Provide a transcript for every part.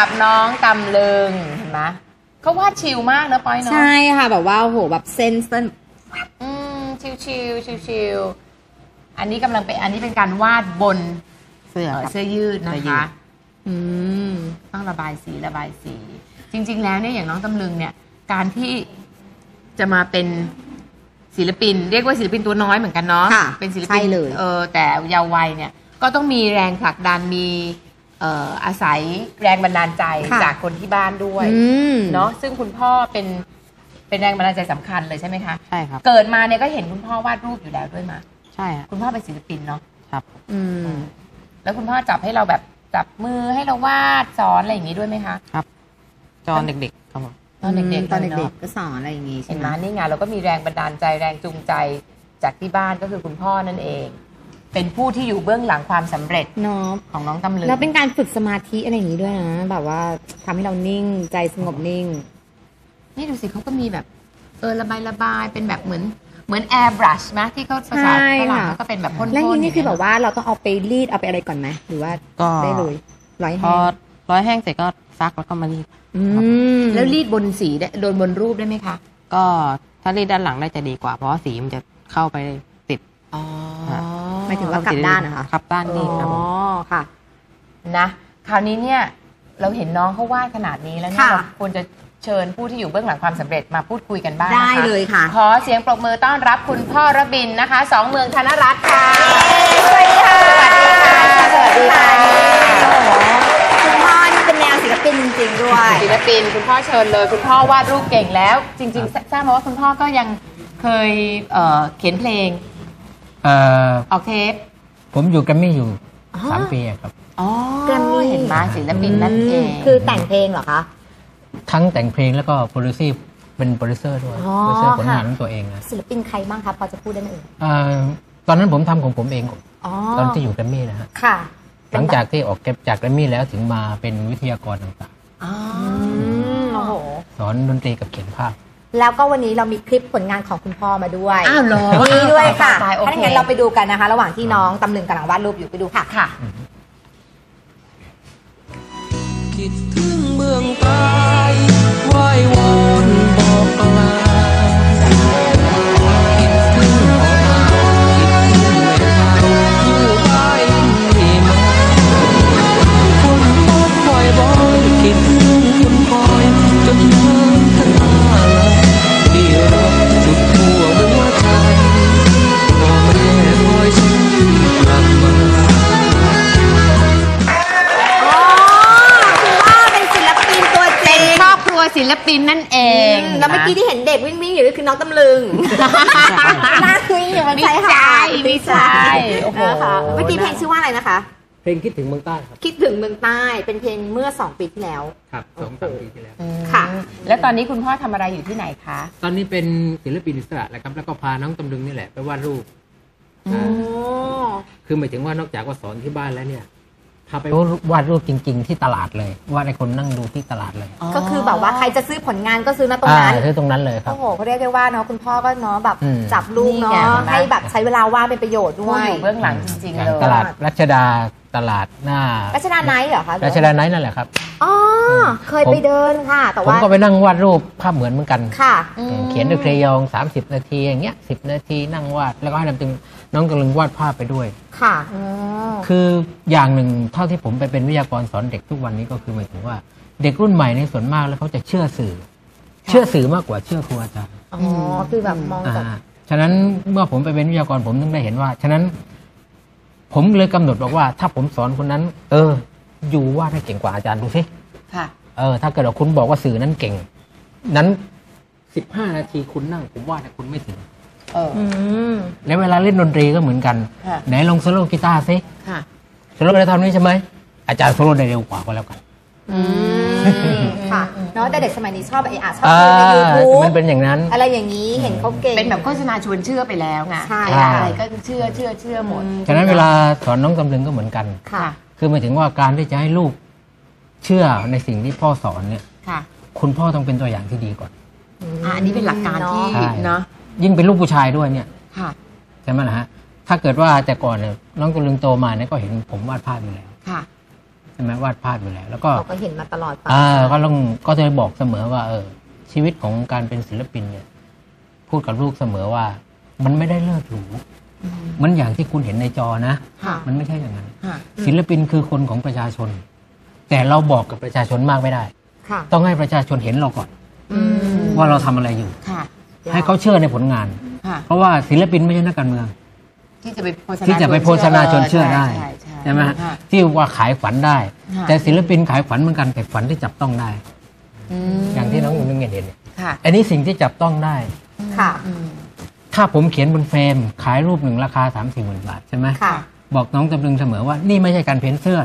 รับน้องตำลึงเห็นไหมเขาวาดชิลมากนะปอยเนาะใช่ค่ะ แบบว่าโอ้โหแบบเส้นเส้นอืมชิลชิลชิลชิลๆอันนี้กำลังเป็นอันนี้เป็นการวาดบนเสื้อเอ่อครับเสื้อยืดนะเสื้อยืคะดอืมต้องระบายสีระบายสี จริง ๆ แล้วเนี่ยอย่างน้องตำลึงเนี่ย การที่จะมาเป็นศิลปิน เรียกว่าศิลปินตัวน้อยเหมือนกันเนาะค่ะเป็นศิลใช่ปินเลยเออแต่เยาว์วัยเนี่ย ก็ต้องมีแรงผลักดันมีเอ่ออาศัยแรงบันดาลใจค่ะจากคนที่บ้านด้วยอืมเนาะซึ่งคุณพ่อเป็นเป็นแรงบันดาลใจสำคัญเลยใช่ไหมคะใช่ครับเกิดมาเนี่ยก็เห็นคุณพ่อวาดรูปอยู่แล้วด้วยมาใช่ครับคุณพ่อเป็นศิลปินเนาะครับ อืมแล้วคุณพ่อจับให้เราแบบจับมือให้เราวาดสอนอะไรอย่างนี้ด้วยไหมคะครับจอนเด็กๆครับผมตอนเด็กๆตอนลยเด็อะกๆก็สอนอะไรอย่างงี้ใช่เห็นไหไหมมนี่ไงเราก็มีแรงบันดาลใจแรงจูงใจจากที่บ้านก็คือคุณพ่อนั่นเอง เป็นผู้ที่อยู่เบื้องหลังความสำเร็จเนาะของน้องตำลึงแล้วเป็นการฝึกสมาธิอะไรอย่างงี้ด้วยนะ แบบว่าทำให้เรานิ่งใจสงบนิ่ง นี่ดูสิเขาก็มีแบบ เออระบายระบายเป็นแบบเหมือนเหมือนแอร์บรัชนะที่เขาภาษาใช่ฝรั่งค่ะ เขาก็เป็นแบบพ่นๆแล้วนี่นี่คือแบบย่งเงี้ยว่าเราต้องเอาไปรีดเอาไปอะไรก่อนไหมหรือว่าก็ได้เลยร้อยพแห้องร้อยแห้งเสร็จก็ซักแล้วก็มารีด อืมแล้วรีดบนสีได้โดนบนรูปได้ไหมคะก็ถ้ารีดด้านหลังได้จะดีกว่า เพราะว่าสีมันจะเข้าไปติด อ๋อ หมายถึงว่ากลับด้านนะคะครับด้านนี้ครับผอ๋อมค่ะนะ คราวนี้เนี่ยเราเห็นน้องเขาวาดขนาดนี้แล้วเนี่ยค่ะ เราควรจะเชิญผู้ที่อยู่เบื้องหลังความสำเร็จมาพูดคุยกันบ้างนะคะ ได้เลยค่ะ ขอเสียงปรบมือต้อนรับคุณพ่อระบินนะคะสองเมืองธนรัตน์ค่ะ สวัสดีค่ะ สวัสดีค่ะโอ้โหคุณพ่อนี่เป็นแนวศิลปินจริงๆด้วย ศิลปินคุณพ่อเชิญเลย คุณพ่อวาดรูปเก่งแล้ว จริงๆทราบมาว่าคุณพ่อก็ยังเคยเอ่อเขียนเพลง เอ่อออกเทป ผมอยู่แกรมมี่อยู่อ๋อ สามปีอะครับ อ๋อแกรมมี่ เห็นไหมศิลปินนั่นเอง คือแต่งเพลงเหรอคะ ทั้งแต่งเพลงแล้วก็โปรดิวซี่เป็นโปรดิวเซอร์ด้วยอ๋อ โปรดิวเซอร์ผลงานค่ะของตัวเองนะศิลปินใครบ้างคะพอจะพูดได้ไหมเอ่ยเอ่อตอนนั้นผมทำของผมเองอ๋อตอนที่อยู่แกรมมี่นะฮะค่ะหลังจากที่ออกเก็บจากแกรมมี่แล้วถึงมาเป็นวิทยากรต่างอ๋ออืมโอ้โห ๆ สอนดนตรีกับเขียนภาพ แล้วก็วันนี้เรามีคลิปผลงานของคุณพ่อมาด้วยอ้าวเหรอมีด้วยค่ะตายๆโอเค ถ้าอย่างนั้นเราไปดูกันนะคะ ระหว่างที่น้องตำลึงกำลังวาดรูปอยู่ไปดูค่ะ ค่ะ คิดถึง ศิลปินนั่นเองแล้วเมื่อกี้ที่เห็นเด็กวิ่งวิ่งๆอยู่ก็คือน้องตำลึงหน้าคุยอยู่บนไม่ชายหาใช่ดไม่ใช่โอ้โหนะคะเมื่อกี้เพลงชื่อว่าอะไรนะคะ เพลงคิดถึงเมืองใต้ครับ คิดถึงเมืองใต้เป็นเพลงเมื่อ2ปีที่แล้ว ครับสองสามปีที่แล้วอืมค่ะ แล้วตอนนี้คุณพ่อทำอะไรอยู่ที่ไหนคะ ตอนนี้เป็นศิลปินอิสระแล้วครับ แล้วก็พาน้องตำลึงนี่แหละไปวาดรูปโอ้อ่าคือหมายถึงว่านอกจากว่าสอนที่บ้านแล้วเนี่ย พาไปวาดรูปจริง ๆ ที่ตลาดเลยวาดให้คนนั่งดูที่ตลาดเลยก็คือแบบว่าใครจะซื้อผลงานก็ซื้อณตรงนั้นอ่าคือตรงนั้นเลยครับโอ้โหเขาเรียกได้ว่าเนาะคุณพ่อก็เนาะแบบอืมจับลูกนี่ไงเนาะเห็นไหมให้แบบใช้เวลาว่างเป็นประโยชน์ด้ผู้วยอยู่เบื้องหลังจริงๆเลยตลาดรัชดาตลาดหน้ารัชดาไนท์เหรอคะรัชดาไนท์นั่นแหละครับอ๋อ เคยไปเดินค่ะ แต่ผมว่า ก็ไปนั่งวาดรูปภาพเหมือนเหมือนกันค่ะอืมเขียนด้วยเครยอง 30 นาทีอย่างเงี้ยสินาทีนั่งวาดแล้วก็ให้น้ำตึงน้องกำลังวาดภาพไปด้วย ค่ะอ๋อคืออย่างหนึ่งเท่าที่ผมไปเป็นวิทยากรสอนเด็กทุกวันนี้ก็คือหมายถึงว่า เด็กรุ่นใหม่ในส่วนมากแล้วเขาจะเชื่อสื่อ เชื่อสื่อมากกว่าเชื่อครูอาจารย์ อ๋อคือแบบมองอ่าจากฉะนั้นเมื่อผมไปเป็นวิทยากรผมถึงได้เห็นว่า ฉะนั้น ผมเลยกำหนดบอกว่า ถ้าผมสอนคนนั้น เออ อยู่วาดให้เก่งกว่าอาจารย์ดูสิ ค่ะ เออ ถ้าเกิดว่าคุณบอกว่าสื่อนั้นเก่ง นั้นสิบห้านาทีคุณนั่ง ผมว่าแต่คุณไม่ถึง เอออืมแล้วเวลาเล่นดนตรีก็เหมือนกัน ค่ะ ไหนลองโซโล่กีตาร์ซิค่ะ โซโล่ได้เท่านี้ใช่ไหม อาจารย์โซโล่ได้เร็วกว่าก็แล้วกัน อืมค่ะเนาะแต่เด็กสมัยนี้ชอบไอ้อาชอบอ่าดูในยูทูบมันเป็นอย่างนั้น อะไรอย่างนี้เห็นเขาเก่ง เป็นแบบโฆษณาชวนเชื่อไปแล้วไงใช่ อะไรก็เชื่อเชื่อเชื่อหมด ฉะนั้นเวลาสอนน้องตำลึงก็เหมือนกัน ค่ะ คือหมายถึงว่าการที่จะให้ลูก เชื่อในสิ่งที่พ่อสอนเนี่ยค่ะคุณพ่อต้องเป็นตัวอย่างที่ดีก่อน อะอันนี้เป็นหลักการที่ใช่ เนาะยิ่งเป็นลูกผู้ชายด้วยเนี่ยค่ะใช่ไหมล่ะฮะถ้าเกิดว่าแต่ก่อนเนี่ยน้องตำลึงโตมาเนี่ยก็เห็นผมวาดภาพอยู่แล้วค่ะช่ไหมวาดภาพอยู่แล้ว แล้วก็เราก็เห็นมาตลอดไปอ่าก็ต้องก็จะบอกเสมอว่า เออ ชีวิตของการเป็นศิลปินเนี่ย พูดกับลูกเสมอว่า มันไม่ได้เลิศหรูมันอย่างที่คุณเห็นในจอนะ ค่ะ มันไม่ใช่อย่างนั้น ค่ะ ศิลปินคือคนของประชาชน แต่เราบอกกับประชาชนมากไม่ได้ ค่ะต้องให้ประชาชนเห็นเราก่อน อืมว่าเราทำอะไรอยู่ ค่ะให้เขาเชื่อในผลงาน ค่ะ เพราะว่าศิลปินไม่ใช่นักการเมือง ที่จะไปโฆษณาที่จะไปโฆษณาชวนเชื่อได้ใช่ใช่ใช่ไหมฮะค่ะ ที่ว่าขายฝันได้ ค่ะ แต่ศิลปินขายฝันเหมือนกันแต่ฝันที่จับต้องได้อืมอย่างที่น้องคุณนึกเห็นเนี่ยค่ะอันนี้สิ่งที่จับต้องได้ ค่ะ อืมถ้าผมเขียนบนเฟรม ขายรูปหนึ่งราคาสามสี่หมื่นบาทใช่ไหมค่ะ บอกน้องจำลึงเสมอว่านี่ไม่ใช่การเพ้นเสื้อ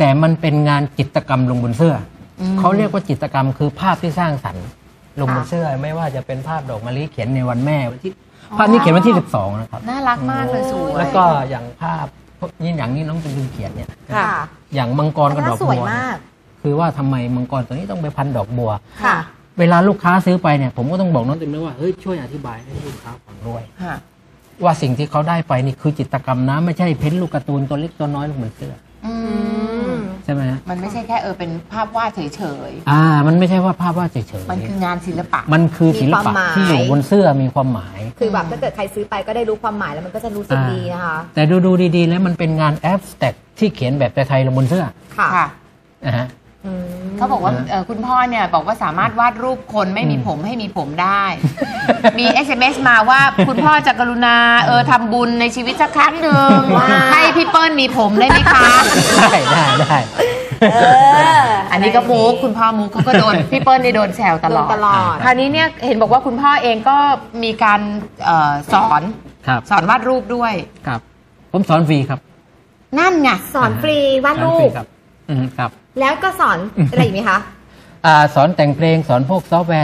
แต่มันเป็นงานจิตรกรรมลงบนเสื้ออมเขาเรียกว่าจิตรกรรมคือภาพที่สร้างสรรค์ลงบนเสื้อ ไม่ว่าจะเป็นภาพดอกมะลิเขียนในวันแม่วันที่ภาพนี้เขียนวันที่ 12 นะครับ น่ารักมากเลยสวยแล้วก็อย่างภาพนี่อย่างนี้น้องจำลึงเขียนเนี่ย ค่ะ อย่างมังกรกับดอกสวยบัวมากคือว่าทำไมมังกรตัวนี้ต้องไปพันดอกบัว ค่ะ เวลาลูกค้าซื้อไปเนี่ยผมก็ต้องบอกน้องเต็มเลยว่าเฮ้ยช่วยอธิบายให้ลูกค้าฟังด้วย ค่ะ ว่าสิ่งที่เขาได้ไปนี่คือจิตรกรรมนะไม่ใช่เพ้นท์ลูกการ์ตูนตัวเล็กตัวน้อยลงบนเสื้อ อืมใช่ไหมฮะมันไม่ใช่แค่เออเป็นภาพวาดเฉยอ่า มันไม่ใช่ว่าภาพวาดเฉยๆ มันคืองานศิลปะๆมันคือศิลมีควาปะมหมายที่อยู่บนเสื้อมีความหมาย คือแบบถ้าเกิดใครซื้อไปก็ได้รู้ความหมายแล้วมันก็จะรู้สึกดีนะคะ แต่ดูดูๆดีๆ แล้วมันเป็นงานแอฟสแต็กที่เขียนแบบไทยๆลงบนเสื้อ ค่ะค่ะนะฮะอืม เขาบอกว่านะเอ่อคุณพ่อเนี่ยบอกว่าสามารถวาดรูปคนไม่มีอืมผมให้มีผมได้ มี SMS มาว่าคุณพ่อจะกรุณาเออทำบุญในชีวิตสักครั้งหนึ่งว้าวให้พี่เปิ้ลมีผมได้ไหมคะ ได้ได้ได้เอออันนี้ก็มูกคุณพ่อมูกเขาก็โดน พี่เปิ้ลนี่โดนแซวตลอดโดนตลอด คราวนี้เนี่ยเห็นบอกว่าคุณพ่อเองก็มีการเอ่อสอนครับสอนวาดรูปด้วย ครับ ผมสอนฟรีครับนั่นไงสอนฟรีวาดสอนรูฟรีป ครับอืม ครับ แล้วก็สอนอะไรอีกไหมคะ อ่าสอนแต่งเพลงสอนพวกซอฟต์แวร์